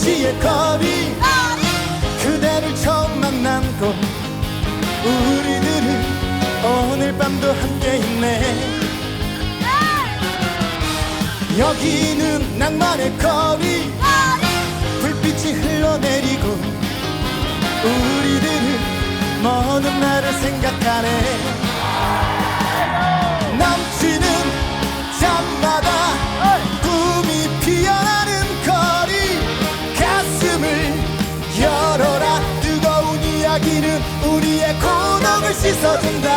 도시의 거리. 그대를 처음 만난 곳. 우리들은 오늘 밤도 함께 있네. 여기는 낭만의 거리. 불빛이 흘러내리고 우리들은 모든 날을 생각하네 우리의 고독을 씻어준다.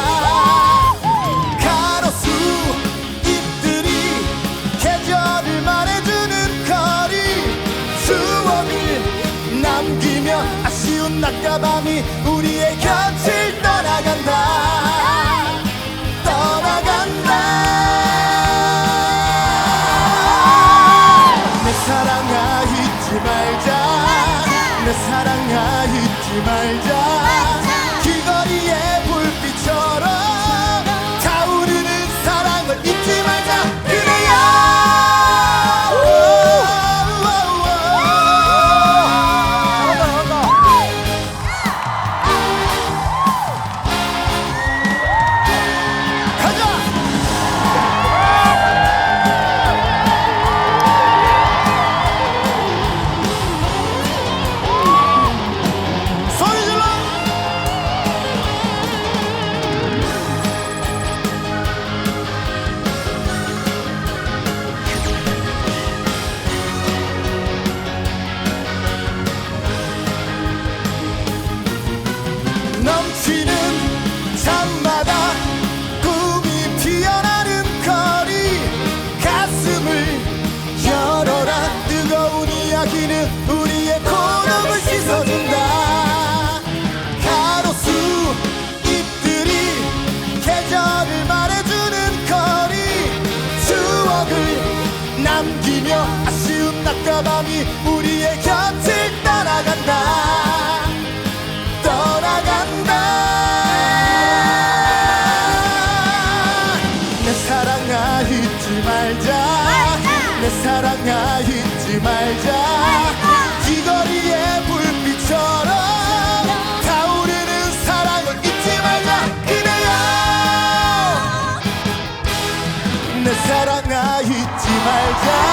가로수 잎들이 계절을 말해주는 거리. 추억을 남기며 아쉬운 낮과 밤이 우리의 곁을 떠나간다. 떠나간다. 내 사랑아 잊지 말자. 내 사랑아 잊지 말자 이야기는 우리의 고독을 씻어준다. 가로수 잎들이 계절을 말해주는 거리. 추억을 남기며 아쉬운 낮과 밤이 우리의 곁을 떠나간다. 떠나간다. 내 사랑아 잊지 말자 내 사랑아 잊지 말자. 귀거리의 불빛처럼 타오르는 사랑을 잊지 말자. 말자 내 사랑아 잊지 말자